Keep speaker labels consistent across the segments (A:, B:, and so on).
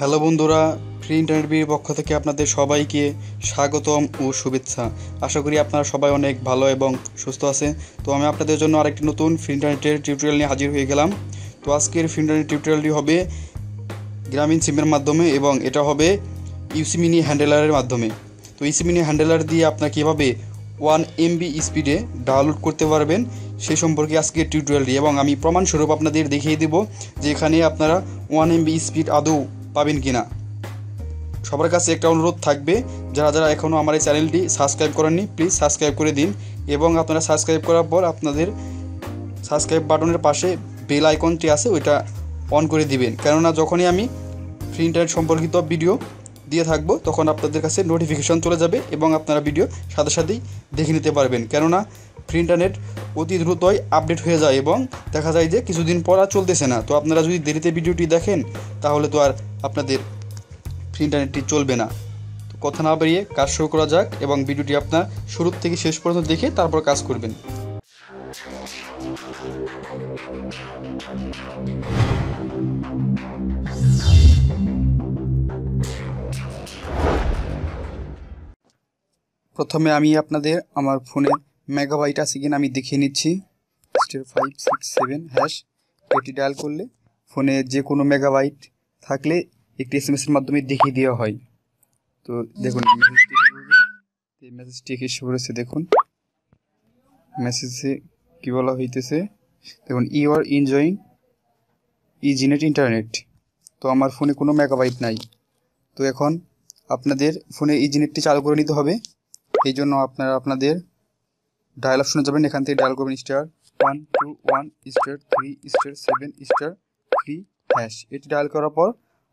A: Hello বন্ধুরা free internet বির পক্ষ থেকে আপনাদের সবাইকে স্বাগতম ও শুভেচ্ছা। আশা করি আপনারা সবাই অনেক ভালো এবং সুস্থ আছেন। তো আমি আপনাদের জন্য আরেকটি নতুন ফ্রি ইন্টারনেটের টিউটোরিয়াল নিয়ে হাজির হয়ে গেলাম। তো আজকের ফ্রি ইন্টারনেট টিউটোরিয়ালটি হবে গ্রামীণ সিমের মাধ্যমে এবং এটা হবে ইউসি মিনি হ্যান্ডেলারের মাধ্যমে। তো ইউসি মিনি হ্যান্ডেলার দিয়ে আপনারা কীভাবে ওয়ান এমবি স্পিডে ডাউনলোড করতে পারবেন সেই সম্পর্কে আজকের টিউটোরিয়ালটি। এবং আমি প্রমাণস্বরূপ আপনাদের দেখিয়ে দেব যে এখানে আপনারা ওয়ান এমবি স্পিড আদৌ পাবেন কি না সবার কাছে একটা অনুরোধ থাকবে, যারা যারা এখনও আমার এই চ্যানেলটি সাবস্ক্রাইব করেননি, প্লিজ সাবস্ক্রাইব করে দিন এবং আপনারা সাবস্ক্রাইব করার পর আপনাদের সাবস্ক্রাইব বাটনের পাশে বেল আইকনটি আছে, ওইটা অন করে দিবেন। কেননা যখনই আমি ফ্রি ইন্টারনেট সম্পর্কিত ভিডিও দিয়ে থাকব, তখন আপনাদের কাছে নোটিফিকেশন চলে যাবে এবং আপনারা ভিডিও সাথে সাথেই দেখে নিতে পারবেন। কেননা ফ্রি ইন্টারনেট অতি দ্রুতই আপডেট হয়ে যায় এবং দেখা যায় যে কিছুদিন পর আর চলতেছে না। তো আপনারা যদি দেরিতে ভিডিওটি দেখেন, তাহলে তো আর আপনাদের ফ্রি ইন্টারনেটটি চলবে না। কথা না বেরিয়ে কাজ শুরু করা যাক এবং ভিডিওটি আপনার শুরু থেকে শেষ পর্যন্ত দেখে তারপর কাজ করবেন। প্রথমে আমি আপনাদের আমার ফোনে মেগাবাইট আছে কিনা আমি দেখিয়ে নিচ্ছি। Star five six seven hash এটি ডায়াল করলে ফোনে যে কোনো মেগাবাইট থাকলে একটি এস এম এসের মাধ্যমে দেখিয়ে দেওয়া হয়। তো দেখুন, এই মেসেজটি এসে পড়েছে, দেখুন। মেসেজে কী বলা হইতেছে? দেখুন you are enjoying easynet internet তো আমার ফোনে কোনো মেগাবাইট নাই। তো এখন আপনাদের ফোনে ইজিনেটটি চালু করে নিতে হবে। এই জন্য আপনারা আপনাদের ডায়াল অপশনে যাবেন। এখান থেকে ডায়াল করবেন star one two one star three star seven star three hash এটি ডায়াল করার পর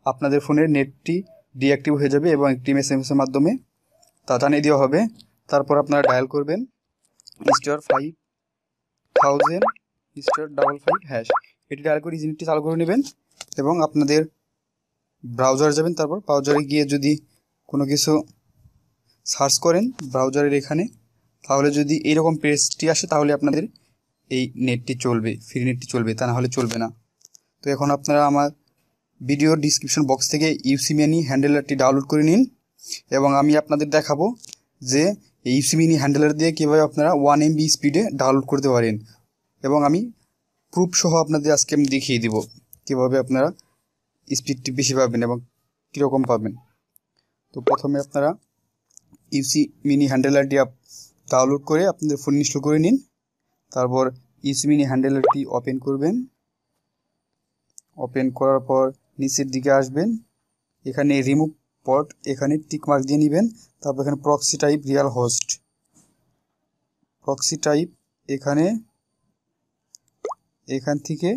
A: আপনাদের ফোনের নেটটি ডিঅ্যাক্টিভ হয়ে যাবে এবং একটি এসের মাধ্যমে তা জানিয়ে দেওয়া হবে। তারপর আপনারা ডায়াল করবেন। Star five thousand star double five hash এটি ডায়াল করে ইজিনেটটি চালু করে নেবেন এবং আপনাদের ব্রাউজার যাবেন। তারপর ব্রাউজারে গিয়ে যদি কোনো কিছু সার্চ করেন ব্রাউজারের এখানে। তাহলে যদি এইরকম পেজটি আসে, তাহলে আপনাদের এই নেটটি চলবে, ফ্রি নেটটি চলবে, তা না হলে চলবে না। তো এখন আপনারা আমার ভিডিওর ডিসক্রিপশন বক্স থেকে ইউসি মিনি হ্যান্ডেলারটি ডাউনলোড করে নিন এবং আমি আপনাদের দেখাবো যে এই ইউসি মিনি হ্যান্ডেলার দিয়ে কীভাবে আপনারা ওয়ান এমবি স্পিডে ডাউনলোড করতে পারেন এবং আমি প্রুফ সহ আপনাদের আজকে আমি দেখিয়ে দিব কীভাবে আপনারা স্পিডটি বেশি পাবেন এবং কীরকম পাবেন। তো প্রথমে আপনারা ইউসি মিনি হ্যান্ডেলারটি ডাউনলোড করে আপনাদের ফোন ইনস্টল করে নিন। তারপর ইউসি মিনি হ্যান্ডেলারটি ওপেন করবেন। ওপেন করার পর নিচের দিকে আসবেন। এখানে রিমুভ পট এখানে টিক মার্ক দিয়ে নেবেন। তারপর এখানে proxy type real host proxy type এখানে, এখান থেকে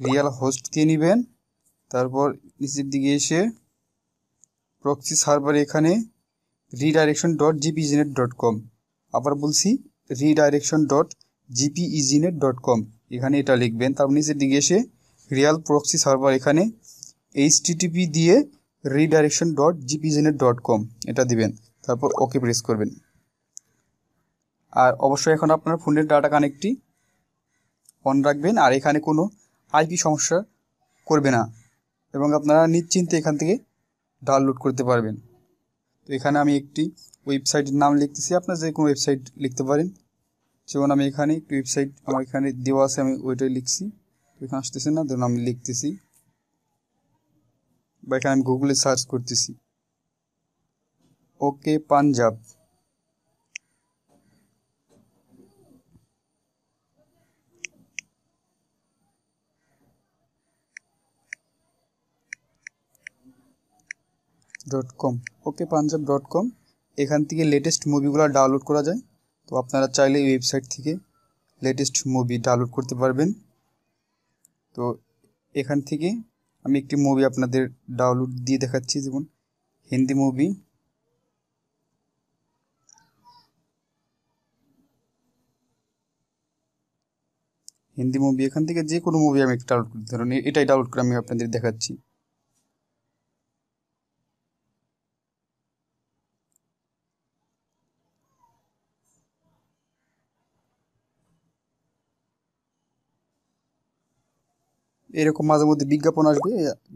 A: রিয়াল হোস্ট দিয়ে নেবেন। তারপর নিচের দিকে এসে প্রক্সি সার্ভার এখানে redirection dot gpeasynet dot com আবার বলছি redirection dot gpeasynet dot com এখানে এটা লিখবেন তারপর নিচের দিকে এসে রিয়াল প্রক্সি সার্ভার এখানে এইচটিটিপি দিয়ে redirection dot gpeasynet dot com এটা দিবেন, তারপর ওকে প্রেস করবেন। আর অবশ্যই এখন আপনার ফোনের ডাটা কানেক্টটি অন রাখবেন, আর এখানে কোনো আইপি সমস্যা করবে না, এবং আপনারা নিশ্চিন্তে এখান থেকে ডাউনলোড করতে পারবেন। তো এখানে আমি একটি ওয়েবসাইটের নাম লিখতেছি। আপনার যে কোনো ওয়েবসাইট লিখতে পারেন। যেমন আমি এখানে একটি ওয়েবসাইট আমার এখানে দেওয়া আছে, আমি ওইটাই লিখছি। এখানে আসতেছে না, ধরুন আমি লিখতেছি। বা এখানে আমি গুগলে সার্চ করতেছি। Okay, Punjab. Dot com okay Punjab dot com এখান থেকে লেটেস্ট মুভিগুলো ডাউনলোড করা যায়। তো আপনারা চাইলে এই ওয়েবসাইট থেকে লেটেস্ট মুভি ডাউনলোড করতে পারবেন। তো এখান থেকে আমি একটি মুভি আপনাদের ডাউনলোড দিয়ে দেখাচ্ছি, যেমন হিন্দি মুভি হিন্দি মুভি এখান থেকে যে কোনো মুভি আমি ডাউনলোড করতে ধরুন এটাই ডাউনলোড করে আমি আপনাদের দেখাচ্ছি। এরকম মাঝে মধ্যে বিজ্ঞাপন আসবে,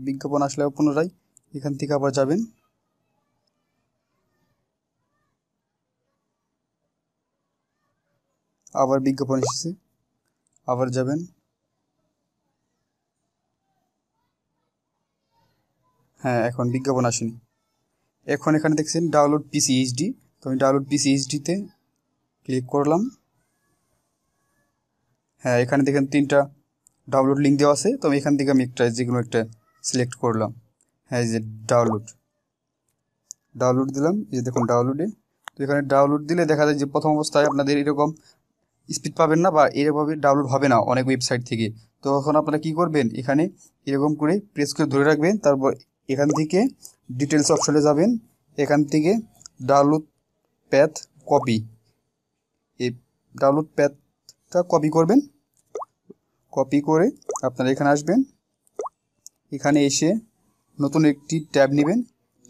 A: বিজ্ঞাপন আসলে পুনরায় এখান থেকে আবার যাবেন। আবার বিজ্ঞাপন এসেছে, আবার যাবেন। হ্যাঁ এখন বিজ্ঞাপন আসেনি। এখন এখানে দেখছেন ডাউনলোড পিসি এইচডি তো আমি ডাউনলোড পিসি এইচডিতে ক্লিক করলাম। হ্যাঁ এখানে দেখেন তিনটা ডাউনলোড লিঙ্ক দেওয়া আছে, তো আমি এখান থেকে আমি একটা যে কোনো একটা সিলেক্ট করলাম। হ্যাঁ যে ডাউনলোড ডাউনলোড দিলাম, এই যে দেখুন ডাউনলোডে তো এখানে ডাউনলোড দিলে দেখা যায় যে প্রথম অবস্থায় আপনাদের এরকম স্পিড পাবেন না বা এরকমভাবে ডাউনলোড হবে না অনেক ওয়েবসাইট থেকে। তো তখন আপনারা কী করবেন? এখানে এরকম করে প্রেস করে ধরে রাখবেন, তারপর এখান থেকে ডিটেলস অপশনে যাবেন। এখান থেকে ডাউনলোড প্যাথ কপি এই ডাউনলোড প্যাথটা কপি করবেন। কপি করে আপনারা এখানে আসবেন। এখানে এসে নতুন একটি ট্যাব নেবেন।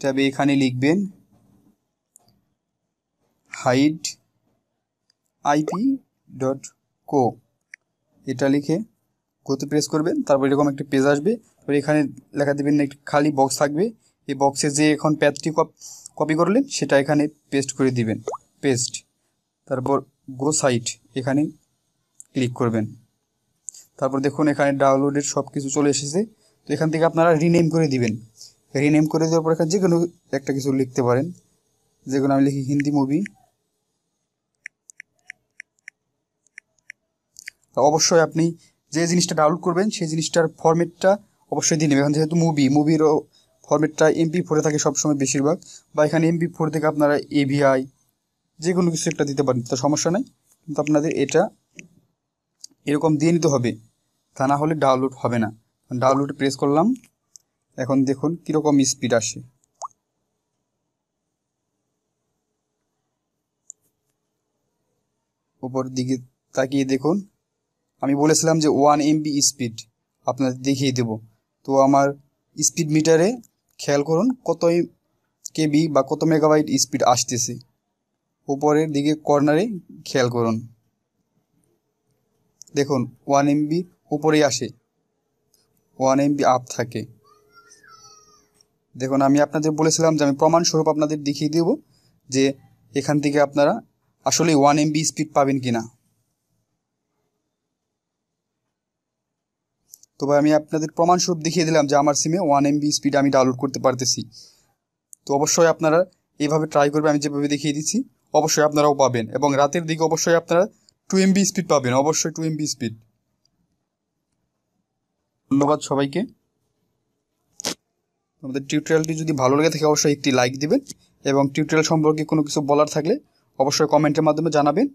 A: ট্যাবে এখানে লিখবেন হাইড আইপি ডট কো এটা লিখে কোতে প্রেস করবেন, তারপর এরকম একটা পেজ আসবে। তারপর এখানে লেখা দেবেন একটি খালি বক্স থাকবে। এই বক্সে যে এখন প্যাথটি কপি করলেন, সেটা এখানে পেস্ট করে দিবেন। পেস্ট তারপর গো সাইট এখানে ক্লিক করবেন। তারপর দেখুন এখানে ডাউনলোডের সব কিছু চলে এসেছে। তো এখান থেকে আপনারা রিনেম করে দিবেন। রিনেম করে দেওয়ার পর এখানে যে কোনো একটা কিছু লিখতে পারেন। যেগুলো আমি লিখি হিন্দি মুভি অবশ্যই আপনি যে জিনিসটা ডাউনলোড করবেন, সেই জিনিসটার ফরম্যাটটা অবশ্যই দিয়ে নেবেন। এখন যেহেতু মুভি মুভিরও ফরম্যাটটা এমপি ফোরে থাকে সবসময় বেশিরভাগ। বা এখানে এমপি ফোর থেকে আপনারা এভিআই যে কোনো কিছু একটা দিতে পারেন, তো সমস্যা নেই। কিন্তু আপনাদের এটা এরকম দিয়ে নিতে হবে। তা না হলে ডাউনলোড হবে না। ডাউনলোডে প্রেস করলাম। এখন দেখুন কীরকম স্পিড আসে। উপর দিকে তাকিয়ে দেখুন। আমি বলেছিলাম যে ওয়ান এমবি স্পিড আপনাদের দেখিয়ে দেব। তো আমার স্পিড মিটারে খেয়াল করুন কত কেবি বা কত মেগাবাইট স্পিড আসতেছে। উপরের দিকে কর্নারে খেয়াল করুন। দেখুন ওয়ান এমবি উপরেই আসে। ওয়ান এমবি আপ থাকে। দেখুন, আমি আপনাদের বলেছিলাম যে আমি প্রমাণস্বরূপ আপনাদের দেখিয়ে দেব যে এখান থেকে আপনারা আসলে ওয়ান এমবি স্পিড পাবেন কি না তবে আমি আপনাদের প্রমাণস্বরূপ দেখিয়ে দিলাম যে আমার সিমে ওয়ান এমবি স্পিড আমি ডাউনলোড করতে পারতেছি। তো অবশ্যই আপনারা এইভাবে ট্রাই করবে আমি যেভাবে দেখিয়ে দিচ্ছি, অবশ্যই আপনারাও পাবেন এবং রাতের দিকে অবশ্যই আপনারা টু এমবি স্পিড পাবেন, অবশ্যই টু এমবি স্পিড ধন্যবাদ সবাইকে। আমাদের টিউটোরিয়ালটি যদি ভালো লেগে থাকে, অবশ্যই একটি লাইক দিবেন এবং টিউটোরিয়াল সম্পর্কে কোনো কিছু বলার থাকলে অবশ্যই কমেন্টের মাধ্যমে জানাবেন।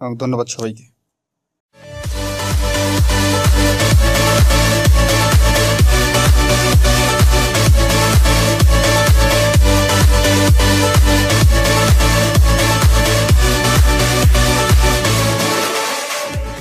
A: এবং ধন্যবাদ সবাইকে। We'll Thank you.